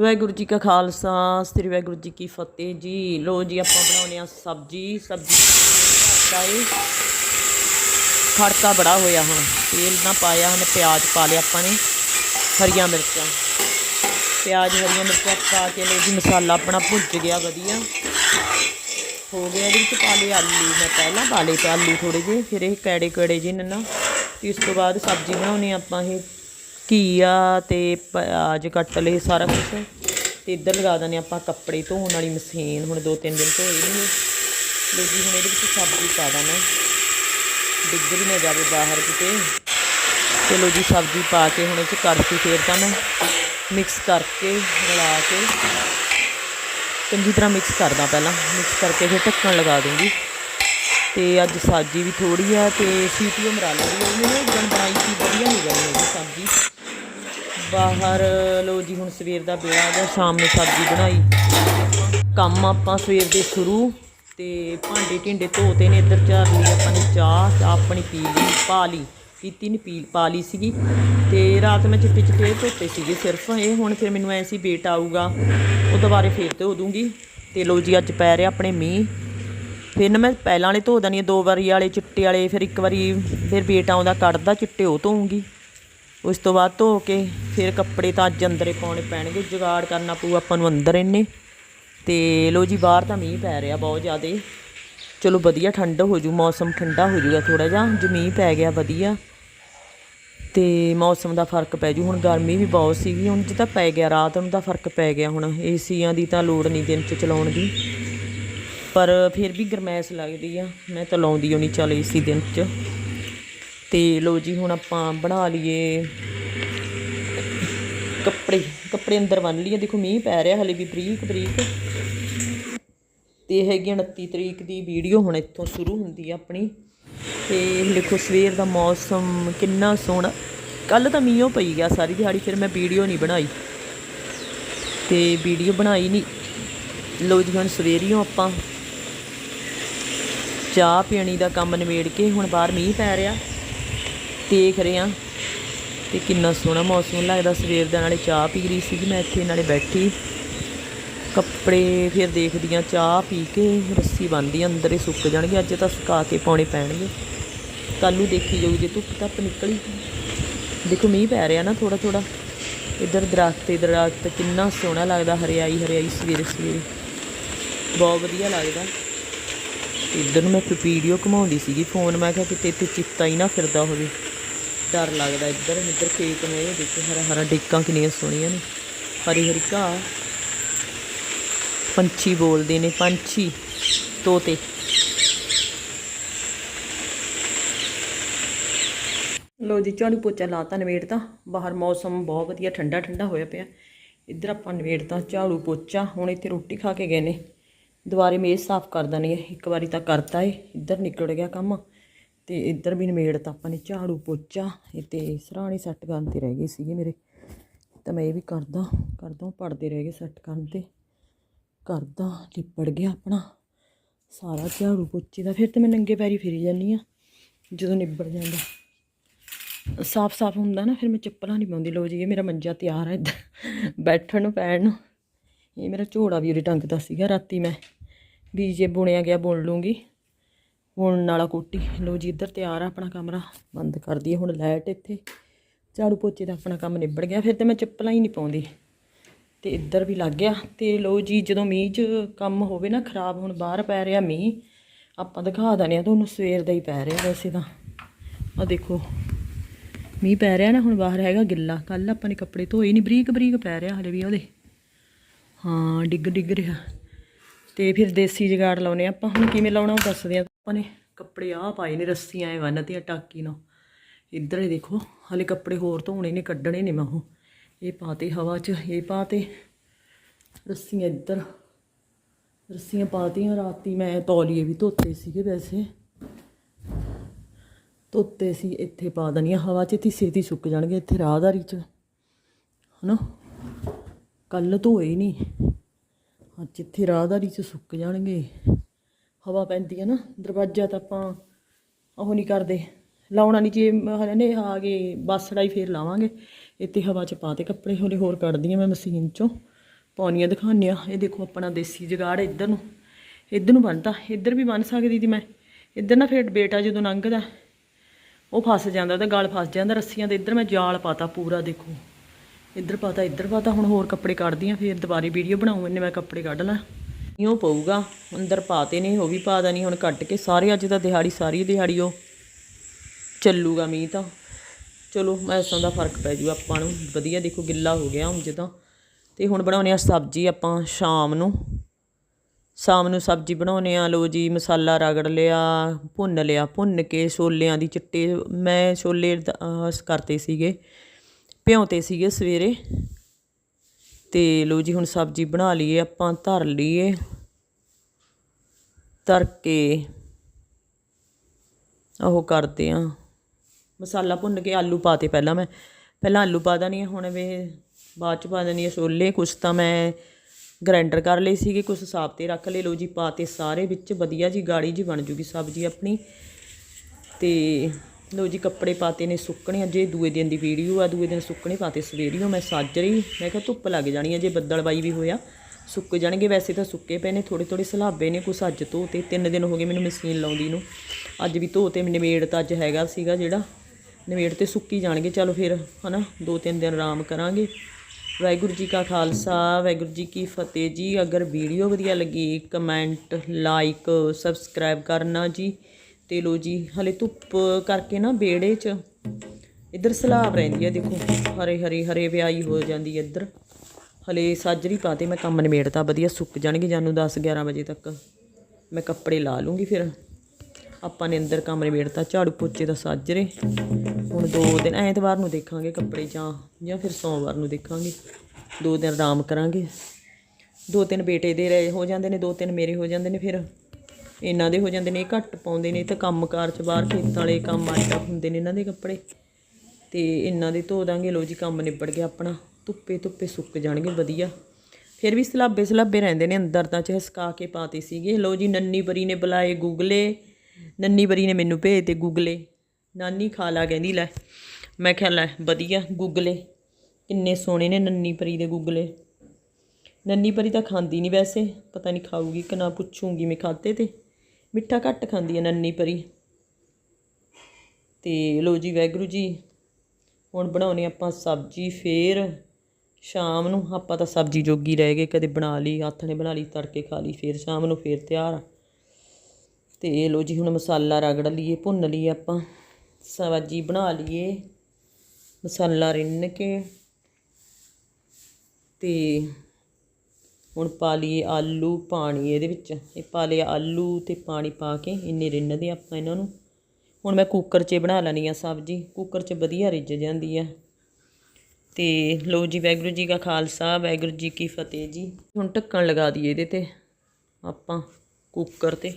ਵਾਹਿਗੁਰੂ ਜੀ ਕਾ ਖਾਲਸਾ, ਸ੍ਰੀ ਵਾਹਿਗੁਰੂ ਜੀ ਕੀ ਫਤਿਹ ਜੀ। ਲੋ ਜੀ, ਆਪਾਂ ਬਣਾਉਨੇ ਆ ਸਬਜੀ। ਸਬਜੀ ਚਾਹੇ ਖੜਕਾ ਬੜਾ ਹੋਇਆ ਹੁਣ। ਤੇਲ ਨਾ ਪਾਇਆ ਹੁਣ ਪਿਆਜ਼ ਪਾ ਲਿਆ ਆਪਾਂ ਨੇ, ਹਰੀਆਂ ਮਿਰਚਾਂ। ਪਿਆਜ਼, ਹਰੀਆਂ ਮਿਰਚਾਂ ਪਾ ਕੇ ਲੋ ਜੀ, ਮਸਾਲਾ ਆਪਣਾ ਭੁੱਜ ਗਿਆ ਵਧੀਆ। ਹੋ ਗਿਆ ਇਹਦੇ ਵਿੱਚ ਪਾ ਲਏ ਆਲੂ। ਮੈਂ ਪਹਿਲਾਂ ਪਾ ਲਏ ਤੇ ਆਲੂ ਥੋੜੇ ਜਿਹੇ, ਫਿਰ ਇਹ ਕੈੜੇ ਕੈੜੇ ਜਿਹੇ ਨਾ ਤੇ ਇਸ ਤੋਂ ਬਾਅਦ ਸਬਜ਼ੀ ਬਣਾਉਣੀ ਆਪਾਂ ਇਹ। ਘੀਆ ਤੇ ਪਿਆਜ਼ ਕੱਟ ਲਏ ਸਾਰਾ ਕੁਝ ਤੇ ਇੱਧਰ ਲਗਾ ਦਿੰਦੇ ਆਪਾਂ ਕੱਪੜੇ ਧੋਣ ਵਾਲੀ ਮਸ਼ੀਨ। ਹੁਣ ਦੋ ਤਿੰਨ ਦਿਨ ਧੋਏ ਨਹੀਂ ਲੋ ਜੀ, ਹੁਣ ਇਹਦੇ ਵਿੱਚ ਸਬਜ਼ੀ ਪਾ ਦਾਂ ਡਿੱਗ ਵੀ ਨਾ ਜਾਵੇ ਬਾਹਰ ਕਿਤੇ। ਚਲੋ ਜੀ, ਸਬਜ਼ੀ ਪਾ ਕੇ ਹੁਣ ਇਹ ਚ ਕਰਕੇ ਫੇਰ ਤਾਂ ਮੈਂ ਮਿਕਸ ਕਰਕੇ ਰਲਾ ਕੇ ਚੰਗੀ ਤਰ੍ਹਾਂ ਮਿਕਸ ਕਰਦਾ ਪਹਿਲਾਂ। ਮਿਕਸ ਕਰਕੇ ਫਿਰ ਢੱਕਣ ਲਗਾ ਦੂੰਗੀ। ਤੇ ਅੱਜ ਸਬਜ਼ੀ ਵੀ ਥੋੜੀ ਆ ਤੇ ਸੀਟੀਓ ਮਰਾ ਲਾਂਗੀ ਉਹਨੇ ਨਾ ਜਣ ਬਣਾਈ ਸੀ, ਵਧੀਆ ਨਹੀਂ ਬਣੀ ਉਹਦੀ ਸਬਜ਼ੀ। ਬਾਹਰ ਲੋ ਜੀ, ਹੁਣ ਸਵੇਰ ਦਾ ਵੇਲਾ ਆ ਗਿਆ ਸ਼ਾਮ ਨੂੰ ਸਬਜ਼ੀ ਬਣਾਈ। ਕੰਮ ਆਪਾਂ ਸਵੇਰ ਦੇ ਸ਼ੁਰੂ ਤੇ ਭਾਂਡੇ ਢਿੰਡੇ ਧੋਤੇ ਨੇ, ਇੱਧਰ ਚਾਰ ਲਈ, ਆਪਾਂ ਨੇ ਚਾਹ ਚਾਹ ਆਪਣੀ ਪੀ ਲਈ, ਪਾ ਲਈ। ਪੀਤੀ ਨਹੀਂ ਪੀ, ਪਾ ਲਈ ਸੀਗੀ ਤੇ ਰਾਤ ਮੈਂ ਚਿੱਟੇ ਚਿੱਟੇ ਧੋਤੇ ਸੀਗੇ ਸਿਰਫ। ਇਹ ਹੁਣ ਫਿਰ ਮੈਨੂੰ ਐ ਸੀ ਬੇਟ ਆਊਗਾ, ਉਹ ਦੁਬਾਰੇ ਫੇਰ ਧੋ ਦੂੰਗੀ। ਤੇ ਲੋ ਜੀ, ਅੱਜ ਪੈ ਰਿਹਾ ਆਪਣੇ ਮੀਂਹ। ਫਿਰ ਨਾ ਮੈਂ ਪਹਿਲਾਂ ਵਾਲੇ ਧੋ ਦਣੀ ਦੋ ਵਾਰੀ ਵਾਲੇ ਚਿੱਟੇ ਵਾਲੇ, ਫਿਰ ਇੱਕ ਵਾਰੀ ਫਿਰ ਬੇਟ ਆਉਂਦਾ, ਕੱਢਦਾ, ਚਿੱਟੇ ਉਹ ਧੋਉਂਗੀ ਉਸ ਤੋਂ ਬਾਅਦ ਧੋ ਕੇ ਫਿਰ ਕੱਪੜੇ ਤਾਂ ਅੱਜ ਅੰਦਰੇ ਪਾਉਣੇ ਪੈਣਗੇ, ਜੁਗਾੜ ਕਰਨਾ ਪਊ ਆਪਾਂ ਨੂੰ ਅੰਦਰ ਇੰਨੇ। ਤੇ ਲੋ ਜੀ, ਬਾਹਰ ਤਾਂ ਮੀਂਹ ਪੈ ਰਿਹਾ ਬਹੁਤ ਜ਼ਿਆਦਾ। ਚਲੋ ਵਧੀਆ ਠੰਡ ਹੋ ਜੂ, ਮੌਸਮ ਠੰਡਾ ਹੋ ਜੂਗਾ ਥੋੜਾ ਜਿਹਾ, ਜੇ ਮੀਂਹ ਪੈ ਗਿਆ ਵਧੀਆ। ਤੇ ਮੌਸਮ ਦਾ ਫ਼ਰਕ ਪੈ ਜੂ, ਹੁਣ ਗਰਮੀ ਵੀ ਬਹੁਤ ਸੀਗੀ, ਹੁਣ ਜੇ ਤਾਂ ਪੈ ਗਿਆ, ਰਾਤ ਨੂੰ ਤਾਂ ਫ਼ਰਕ ਪੈ ਗਿਆ ਹੁਣ, ਏਸੀਆਂ ਦੀ ਤਾਂ ਲੋੜ ਨਹੀਂ ਦਿਨ 'ਚ ਚਲਾਉਣ ਦੀ। ਪਰ ਫਿਰ ਵੀ ਗਰਮੈਸ਼ ਲੱਗਦੀ ਆ, ਮੈਂ ਤਾਂ ਲਾਉਂਦੀ ਓ ਨਹੀਂ ਚੱਲ ਏਸੀ ਦਿਨ 'ਚ। ਤੇ ਲੋ ਜੀ, ਹੁਣ ਆਪਾਂ ਬਣਾ ਲਈਏ ਕੱਪੜੇ। ਕੱਪੜੇ ਅੰਦਰ ਬੰਨ ਲਈਏ। ਦੇਖੋ, ਮੀਂਹ ਪੈ ਰਿਹਾ, ਹਲੇ ਵੀ ਬਰੀਕ ਬਰੀਕ। ਤੇ ਇਹ ਹੈਗੀ 29 ਤਰੀਕ ਦੀ ਵੀਡੀਓ ਹੁਣ ਇੱਥੋਂ ਸ਼ੁਰੂ ਹੁੰਦੀ ਆ ਆਪਣੀ। ਤੇ ਦੇਖੋ, ਸਵੇਰ ਦਾ ਮੌਸਮ ਕਿੰਨਾ ਸੋਹਣਾ। ਕੱਲ ਤਾਂ ਮੀਂਹ ਪਈ ਗਿਆ ਸਾਰੀ ਦਿਹਾੜੀ, ਫਿਰ ਮੈਂ ਵੀਡੀਓ ਨਹੀਂ ਬਣਾਈ। ਤੇ ਵੀਡੀਓ ਬਣਾਈ ਨਹੀਂ। ਲੋ ਜੀ, ਹੁਣ ਸਵੇਰੀਓ ਆਪਾਂ ਚਾਹ ਪੀਣੀ ਦਾ ਕੰਮ ਨਿਬੇੜ ਕੇ ਹੁਣ ਬਾਹਰ ਮੀਂਹ ਪੈ ਰਿਹਾ। ਦੇਖ ਰਹੇ ਆ ਤੇ ਕਿੰਨਾ ਸੋਹਣਾ ਮੌਸਮ ਲੱਗਦਾ। ਸਵੇਰ ਦਾ ਨਾਲੇ ਚਾਹ ਪੀ ਰਹੀ ਸੀਗੀ ਮੈਂ ਇੱਥੇ ਨਾਲੇ ਬੈਠੀ। ਕੱਪੜੇ ਫਿਰ ਦੇਖਦੀ ਆ, ਚਾਹ ਪੀ ਕੇ ਰੱਸੀ ਬੰਨ੍ਹਦੀ ਅੰਦਰ ਹੀ ਸੁੱਕ ਜਾਣਗੇ, ਅੱਜ ਤਾਂ ਸੁਕਾ ਕੇ ਪਾਉਣੇ ਪੈਣਗੇ। ਕੱਲ ਨੂੰ ਦੇਖੀ ਜਾਊ ਜੇ ਧੁੱਪ ਧੱਪ ਨਿਕਲੀ। ਦੇਖੋ, ਮੀਂਹ ਪੈ ਰਿਹਾ ਨਾ ਥੋੜਾ ਥੋੜਾ ਇੱਧਰ ਦਰਖਤ ਤੇ ਦਰਖਤ ਕਿੰਨਾ ਸੋਹਣਾ ਲੱਗਦਾ, ਹਰਿਆਈ ਹਰਿਆਈ, ਸਵੇਰੇ ਸਵੇਰੇ। ਬਹੁਤ ਵਧੀਆ ਲੱਗਦਾ। ਇੱਧਰ ਨੂੰ ਮੈਂ ਇੱਕ ਵੀਡੀਓ ਘਮਾਉਂਦੀ ਸੀਗੀ ਫੋਨ, ਮੈਂ ਕਿਹਾ ਕਿਤੇ ਇੱਥੇ ਚਿੱਤਾ ਹੀ ਨਾ ਫਿਰਦਾ ਹੋਵੇ। ਡਰ ਲੱਗਦਾ ਇੱਧਰ ਇੱਧਰ ਖੇਤ ਨੇ, ਇਹ ਦੇਖੋ ਹਰਾ ਹਰਾ ਡਿੱਕਾਂ ਕਿੰਨੀਆਂ ਸੋਹਣੀਆਂ ਨੇ। ਹਰੀ ਹਰੀ ਘਾਹ। ਪੰਛੀ ਬੋਲਦੇ ਨੇ, ਪੰਛੀ, ਤੋਤੇ। ਲੋ ਜੀ, ਝਾੜੂ ਪੋਚਾ ਲਾਤਾ ਨਵੇੜ ਤਾਂ। ਬਾਹਰ ਮੌਸਮ ਬਹੁਤ ਵਧੀਆ, ਠੰਡਾ ਠੰਡਾ ਹੋਇਆ ਪਿਆ। ਇੱਧਰ ਆਪਾਂ ਨਵੇੜ ਤਾਂ ਝਾੜੂ ਪੋਚਾ। ਹੁਣ ਇੱਥੇ ਰੋਟੀ ਖਾ ਕੇ ਗਏ ਨੇ। ਦੁਬਾਰੇ ਮੇਜ਼ ਸਾਫ਼ ਕਰ ਦਣੀ ਹੈ ਇੱਕ ਵਾਰੀ ਤਾਂ ਕਰਤਾ ਏ। ਇੱਧਰ ਨਿਕਲ ਗਿਆ ਕੰਮ। ਤੇ ਇੱਧਰ ਵੀ ਨਵੇੜ ਤਾਂ ਆਪਾਂ ਨੇ ਝਾੜੂ ਪੋਚਾ ਇਹ ਤੇ ਸਰਾਣੀ ਸੈੱਟ ਕਰਨ ਤੇ ਰਹਿ ਗਏ ਸੀਗੇ ਮੇਰੇ। ਤਾਂ ਮੈਂ ਇਹ ਵੀ ਕਰਦਾ ਕਰਦਾ ਪੜਦੇ ਰਹਿ ਗਏ ਸੈੱਟ ਕਰਨ ਤੇ। ਕਰਦਾ, ਲਿਪੜ ਗਿਆ ਆਪਣਾ। ਸਾਰਾ ਝਾੜੂ ਪੋਚੇ ਦਾ, ਫਿਰ ਤੇ ਮੈਂ ਨੰਗੇ ਪੈਰੀ ਫਿਰੀ ਜਾਂਦੀ ਆ ਜਦੋਂ ਨਿਬੜ ਜਾਂਦਾ। ਸਾਫ਼ ਸਾਫ਼ ਹੁੰਦਾ ਨਾ, ਫਿਰ ਮੈਂ ਚੱਪਲਾਂ ਨਹੀਂ ਪਾਉਂਦੀ। ਲੋ ਜੀ, ਇਹ ਮੇਰਾ ਮੰਜਾ ਤਿਆਰ ਹੈ ਇੱਧਰ, ਬੈਠਣ ਨੂੰ, ਪੈਣ ਨੂੰ। ਇਹ ਮੇਰਾ ਝੋੜਾ ਵੀ ਉਹਦੇ ਟੰਗਦਾ ਸੀਗਾ, ਰਾਤੀ ਮੈਂ। ਵੀ ਜੇ ਬੁਣਿਆ ਗਿਆ, ਬੁਣ ਲੂੰਗੀ। ਬੁਣਨ ਵਾਲਾ ਕੋਟੀ। ਲੋ ਜੀ, ਇੱਧਰ ਤਿਆਰ ਆ ਆਪਣਾ ਕਮਰਾ। ਬੰਦ ਕਰ ਦਈਏ ਹੁਣ ਲਾਈਟ ਇੱਥੇ। ਝਾੜੂ ਪੋਚੇ ਦਾ ਆਪਣਾ ਕੰਮ ਨਿਬੜ ਗਿਆ। ਫਿਰ ਤੇ ਮੈਂ ਚੱਪਲਾਂ ਹੀ ਨਹੀਂ ਪਾਉਂਦੀ। ਤੇ ਇੱਧਰ ਵੀ ਲੱਗ ਗਿਆ। ਤੇ ਲੋ ਜੀ, ਜਦੋਂ ਮੀਂਹ 'ਚ ਕੰਮ ਹੋਵੇ ਨਾ, ਖਰਾਬ ਹੁਣ ਬਾਹਰ ਪੈ ਰਿਹਾ ਮੀਂਹ, ਆਪਾਂ ਦਿਖਾ ਦਨੇ ਆ ਤੁਹਾਨੂੰ ਸਵੇਰ ਦਾ ਹੀ ਪੈ ਰਿਹਾ ਵੈਸੇ ਤਾਂ। ਆ ਦੇਖੋ, ਮੀਂਹ ਪੈ ਰਿਹਾ ਨਾ, ਹੁਣ ਬਾਹਰ ਹੈਗਾ ਗਿੱਲਾ। ਕੱਲ ਆਪਾਂ ਨੇ ਕੱਪੜੇ ਧੋਏ ਨਹੀਂ। ਬਰੀਕ ਬਰੀਕ ਪੈ ਰਿਹਾ ਹਲੇ ਵੀ ਉਹਦੇ। ਹਾਂ, ਡਿੱਗ ਡਿੱਗ ਰਿਹਾ। ਤੇ ਫਿਰ ਦੇਸੀ ਜਗਾੜ ਲਾਉਨੇ ਆਪਾਂ। ਹੁਣ ਕਿਵੇਂ ਲਾਉਣਾ ਉਹ ਦੱਸਦੇ ਆ ਆਪਾਂ ਨੇ ਕੱਪੜੇ ਆ ਪਾਏ ਨੇ ਰੱਸੀਆਂ ਐ ਬੰਨ੍ਹਤੀਆਂ ਟਾਕੀ ਨਾਲ। ਇੱਧਰ ਇਹ ਦੇਖੋ, ਹਲੇ ਕੱਪੜੇ ਹੋਰ ਧੋਣੇ ਨੇ, ਕੱਢਣੇ ਨੇ ਮੈਂ ਉਹ। ਇਹ ਪਾਤੇ ਹਵਾ 'ਚ, ਇਹ ਪਾਤੇ ਰੱਸੀਆਂ ਇੱਧਰ। ਰੱਸੀਆਂ ਪਾਤੀਆਂ ਰਾਤੀ ਮੈਂ ਤੌਲੀਏ ਵੀ ਧੋਤੇ ਸੀਗੇ ਵੈਸੇ। ਧੋਤੇ ਸੀ, ਇੱਥੇ ਪਾ ਦਨੀਆਂ ਹਵਾ 'ਚ ਤੇ ਛੇਤੀ ਸੁੱਕ ਜਾਣਗੇ, ਇੱਥੇ ਰਾਹਦਾਰੀ 'ਚ। ਹਨਾ? ਕੱਲ ਧੋਏ ਨਹੀਂ ਅੱਜ ਇੱਥੇ ਰਾਹਦਾਰੀ 'ਚ ਸੁੱਕ ਜਾਣਗੇ। ਹਵਾ ਪੈਂਦੀ ਹੈ ਨਾ, ਦਰਵਾਜ਼ਾ ਤਾਂ ਆਪਾਂ ਉਹ ਨਹੀਂ ਕਰਦੇ। ਲਾਉਣਾ ਨਹੀਂ ਜੇ ਹਨੇ ਆ ਗਏ ਬਸੜਾ ਹੀ ਫੇਰ ਲਾਵਾਂਗੇ। ਇੱਥੇ ਹਵਾ 'ਚ ਪਾਤੇ ਕੱਪੜੇ ਹੌਲੇ ਹੋਰ ਕੱਢਦੀ ਹਾਂ ਮੈਂ ਮਸ਼ੀਨ 'ਚੋਂ। ਪੌਣੀਆਂ ਦਿਖਾਉਂਦੀ ਆ। ਇਹ ਦੇਖੋ ਆਪਣਾ ਦੇਸੀ ਜਗਾੜ ਇੱਧਰ ਨੂੰ। ਇੱਧਰ ਨੂੰ ਬਣਦਾ ਇੱਧਰ ਵੀ ਬਣ ਸਕਦੀ ਸੀ ਮੈਂ। ਇੱਧਰ ਨਾ ਫਿਰ ਬੇਟਾ ਜਦੋਂ ਲੰਘਦਾ, ਉਹ ਫਸ ਜਾਂਦਾ, ਉਹਦਾ ਗਲ ਫਸ ਜਾਂਦਾ ਰੱਸੀਆਂ ਦੇ ਇੱਧਰ ਮੈਂ ਜਾਲ ਪਾਤਾ ਪੂਰਾ, ਦੇਖੋ। ਇੱਧਰ ਪਾਤਾ ਇੱਧਰ ਪਾਤਾ। ਹੁਣ ਹੋਰ ਕੱਪੜੇ ਕੱਢਦੀ ਆ। ਫਿਰ ਦੁਬਾਰੇ ਵੀਡੀਓ ਬਣਾਉਂ ਇੰਨੇ ਮੈਂ ਕੱਪੜੇ ਕੱਢ ਲਾਂ। ਇਉਂ ਪਊਗਾ? ਅੰਦਰ ਪਾਤੇ ਨੇ ਉਹ ਵੀ ਪਾ ਦੇਣੀ ਹੁਣ ਕੱਟ ਕੇ ਸਾਰੇ ਅੱਜ ਤਾਂ ਦਿਹਾੜੀ, ਸਾਰੀ ਦਿਹਾੜੀ ਉਹ ਚੱਲੂਗਾ ਮੀਂਹ ਤਾਂ। ਚਲੋ, ਮੈਸਾਂ ਦਾ ਫ਼ਰਕ ਪੈ ਜੂ ਆਪਾਂ ਨੂੰ। ਵਧੀਆ ਦੇਖੋ, ਗਿੱਲਾ ਹੋ ਗਿਆ ਹੁਣ ਜਿੱਦਾਂ ਤੇ ਹੁਣ ਬਣਾਉਣੇ ਆ ਸਬਜ਼ੀ ਆਪਾਂ ਸ਼ਾਮ ਨੂੰ। ਸ਼ਾਮ ਨੂੰ ਸਬਜ਼ੀ ਬਣਾਉਣੇ ਆ ਲੋ ਜੀ, ਮਸਾਲਾ ਰਗੜ ਲਿਆ, ਭੁੰਨ ਲਿਆ, ਭੁੰਨ ਕੇ ਛੋਲਿਆਂ ਦੀ ਚਿੱਟੇ, ਮੈਂ ਛੋਲੇ ਕਰਤੇ ਸੀਗੇ, ਭਿਉਂਤੇ ਸੀਗੇ ਸਵੇਰੇ। ਤੇ ਲੋ ਜੀ ਹੁਣ ਸਬਜ਼ੀ ਬਣਾ ਲਈਏ, ਆਪਾਂ ਧਰ ਲਈਏ। ਧਰ ਕੇ ਉਹ ਕਰਦੇ ਆ। ਮਸਾਲਾ ਭੁੰਨ ਕੇ ਆਲੂ ਪਾਤੇ ਪਹਿਲਾਂ ਮੈਂ, ਪਹਿਲਾਂ ਆਲੂ ਪਾ ਦੇਣੀ ਆ, ਹੁਣ ਵੇ ਬਾਅਦ ਚ ਪਾ ਦੇਣੀ ਆ ਛੋਲੇ। ਕੁਛ ਤਾਂ ਮੈਂ ਗ੍ਰਾਈਂਡਰ ਕਰ ਲਈ ਸੀਗੇ, ਕੁਛ ਸਾਫ਼ ਤੇ ਰੱਖ ਲਏ। ਲੋ ਜੀ ਪਾਤੇ ਸਾਰੇ ਵਿੱਚ, ਵਧੀਆ ਜੀ, ਗਾੜੀ ਜੀ ਬਣ ਜੂਗੀ ਸਬਜ਼ੀ ਆਪਣੀ। ਤੇ ਲੋ ਜੀ, ਕੱਪੜੇ ਪਾਤੇ ਨੇ ਸੁੱਕਣੇ। ਅਜੇ ਦੂਏ ਦਿਨ ਦੀ ਵੀਡੀਓ ਆ, ਦੂਏ ਦਿਨ ਸੁੱਕਣੇ ਪਾਤੇ ਸਵੇਰੀਓ ਮੈਂ ਸੱਜ ਰਹੀ, ਮੈਂ ਕਿਹਾ ਧੁੱਪ ਲੱਗ ਜਾਣੀ ਆ, ਜੇ ਬੱਦਲਬਾਈ ਵੀ ਹੋਇਆ। ਸੁੱਕ ਜਾਣਗੇ ਵੈਸੇ ਤਾਂ ਸੁੱਕੇ ਪਏ ਨੇ ਥੋੜੇ ਥੋੜੇ ਸਲਾਬੇ ਨੇ, ਕੁਛ ਅੱਜ ਧੋ ਤੇ ਤਿੰਨ ਦਿਨ ਹੋ ਗਏ ਮੈਨੂੰ ਮਸ਼ੀਨ ਲਾਉਂਦੀ ਨੂੰ। ਅੱਜ ਵੀ ਧੋ ਤੇ ਨਿਬੇੜ ਤਾਂ ਅੱਜ ਹੈਗਾ ਸੀਗਾ ਜਿਹੜਾ। ਨਿਬੇੜ ਤੇ ਸੁੱਕੀ ਜਾਣਗੇ, ਚਲੋ ਫਿਰ, ਹਨਾ ਦੋ ਤਿੰਨ ਦਿਨ ਆਰਾਮ ਕਰਾਂਗੇ। ਵਾਹਿਗੁਰੂ ਜੀ ਕਾ ਖਾਲਸਾ, ਵਾਹਿਗੁਰੂ ਜੀ ਕੀ ਫਤਿਹ ਜੀ। ਅਗਰ ਵੀਡੀਓ ਵਧੀਆ ਲੱਗੀ ਕਮੈਂਟ ਲਾਈਕ ਸਬਸਕ੍ਰਾਈਬ ਕਰਨਾ ਜੀ। ਤੇ ਲੋ ਜੀ, ਹਲੇ ਧੁੱਪ ਕਰਕੇ ਨਾ ਬੇੜੇ 'ਚ ਇੱਧਰ ਸਲਾਬ ਰਹਿੰਦੀ ਹੈ ਦੇਖੋ, ਹਰੇ ਹਰੇ ਹਰੇ ਵਿਆਈ ਹੋ ਜਾਂਦੀ ਹੈ ਇੱਧਰ। ਹਲੇ ਸਾਜਰੀ ਪਾਤੇ, ਮੈਂ ਕੰਮ ਨਿਬੇੜਤਾ, ਵਧੀਆ ਸੁੱਕ ਜਾਣਗੇ ਜਾਨੂੰ 10 11 ਵਜੇ ਤੱਕ। ਮੈਂ ਕੱਪੜੇ ਲਾ ਲੂੰਗੀ ਫਿਰ। ਆਪਾਂ ਨੇ ਅੰਦਰ ਕੰਮ ਨਿਬੇੜਤਾ, ਝਾੜੂ ਪੋਚੇ ਦਾ ਸਾਜਰੇ ਹੁਣ ਦੋ ਦਿਨ, ਐਤਵਾਰ ਨੂੰ ਦੇਖਾਂਗੇ ਕੱਪੜੇ ਜਾਂ ਜਾਂ ਫਿਰ ਸੋਮਵਾਰ ਨੂੰ ਦੇਖਾਂਗੇ। ਦੋ ਦਿਨ ਆਰਾਮ ਕਰਾਂਗੇ। ਦੋ ਤਿੰਨ ਬੇਟੇ ਦੇ ਰਹੇ ਹੋ ਜਾਂਦੇ ਨੇ, ਦੋ ਤਿੰਨ ਮੇਰੇ ਹੋ ਜਾਂਦੇ ਨੇ ਫਿਰ। ਇਹਨਾਂ ਦੇ ਹੋ ਜਾਂਦੇ ਨੇ ਘੱਟ ਪਾਉਂਦੇ ਨੇ ਤੇ ਕੰਮਕਾਰ ਚ ਬਾਹਰ ਖੇਤਾਂ ਵਾਲੇ ਕੰਮ ਆਟਾ ਹੁੰਦੇ ਨੇ ਇਹਨਾਂ ਦੇ ਕੱਪੜੇ। ਤੇ ਇਹਨਾਂ ਦੇ ਧੋ ਦਾਂਗੇ ਲੋ ਜੀ ਕੰਮ ਨਿਬੜ ਗਿਆ ਆਪਣਾ, ਧੁੱਪੇ ਧੁੱਪੇ ਸੁੱਕ ਜਾਣਗੇ, ਵਧੀਆ। ਫਿਰ ਵੀ ਸਲਾਬੇ ਸਲਾਬੇ ਰਹਿੰਦੇ ਨੇ ਅੰਦਰ ਤਾਂ ਚ ਹਸਕਾ ਕੇ ਪਾਤੇ ਸੀਗੇ। ਲੋ ਜੀ ਨੰਨੀ ਬਰੀ ਨੇ ਬੁਲਾਏ ਗੁਗਲੇ, ਨੰਨੀ ਬਰੀ ਨੇ ਮੈਨੂੰ ਭੇਜ ਤੇ ਗੁਗਲੇ। ਨਾਨੀ ਖਾ ਲਾ ਕਹਿੰਦੀ, ਲੈ। ਮੈਂ ਕਿਹਾ, ਲੈ, ਵਧੀਆ, ਗੁਗਲੇ। ਕਿੰਨੇ ਸੋਹਣੇ ਨੇ ਨੰਨੀ ਪਰੀ ਦੇ ਗੁਗਲੇ। ਨੰਨੀ ਪਰੀ ਤਾਂ ਖਾਂਦੀ ਨਹੀਂ ਵੈਸੇ, ਪਤਾ ਨਹੀਂ ਖਾਊਗੀ ਕਿ ਨਾ, ਪੁੱਛੂਗੀ ਮੈਂ ਖਾਤੇ ਤੇ। ਮਿੱਠਾ ਘੱਟ ਖਾਂਦੀ ਹੈ ਨੰਨੀ ਪਰੀ। ਤੇ ਲੋ ਜੀ ਵੈਗਰੂ ਜੀ, ਹੁਣ ਬਣਾਉਣੀ ਆਪਾਂ ਸਬਜ਼ੀ ਫੇਰ। ਸ਼ਾਮ ਨੂੰ ਆਪਾਂ ਤਾਂ ਸਬਜ਼ੀ ਜੋਗੀ ਰਹਿ ਗਏ, ਕਦੇ ਬਣਾ ਲਈ, ਹੱਥ ਨੇ ਬਣਾ ਲਈ, ਤੜਕੇ ਖਾ ਲਈ, ਫੇਰ ਸ਼ਾਮ ਨੂੰ ਫੇਰ ਤਿਆਰ ਤੇ ਇਹ ਲੋ ਜੀ ਹੁਣ ਮਸਾਲਾ ਰਗੜ ਲਈਏ, ਭੁੰਨ ਲਈਏ ਆਪਾਂ, ਸਬਜ਼ੀ ਬਣਾ ਲਈਏ, ਮਸਾਲਾ ਰਿੰਨ ਕੇ। ਤੇ ਹੁਣ ਪਾ ਲਈਏ ਆਲੂ, ਪਾਣੀ ਇਹਦੇ ਵਿੱਚ। ਇਹ ਪਾ ਲਿਆ ਆਲੂ ਤੇ ਪਾਣੀ ਪਾ ਕੇ ਇੰਨੇ ਰਿੰਨਦੇ ਆਪਾਂ ਇਹਨਾਂ ਨੂੰ। ਹੁਣ ਮੈਂ ਕੁੱਕਰ 'ਚ ਬਣਾ ਲੈਣੀ ਆ ਸਬਜ਼ੀ। ਕੁੱਕਰ 'ਚ ਵਧੀਆ ਰਿੱਝ ਜਾਂਦੀ ਆ। ਤੇ ਲੋ ਜੀ, ਵਾਹਿਗੁਰੂ ਜੀ ਕਾ ਖਾਲਸਾ, ਵਾਹਿਗੁਰੂ ਜੀ ਕੀ ਫਤਿਹ ਜੀ। ਹੁਣ ਢੱਕਣ ਲਗਾ ਦਈਏ ਇਹਦੇ ਤੇ ਆਪਾਂ ਕੁੱਕਰ ਤੇ।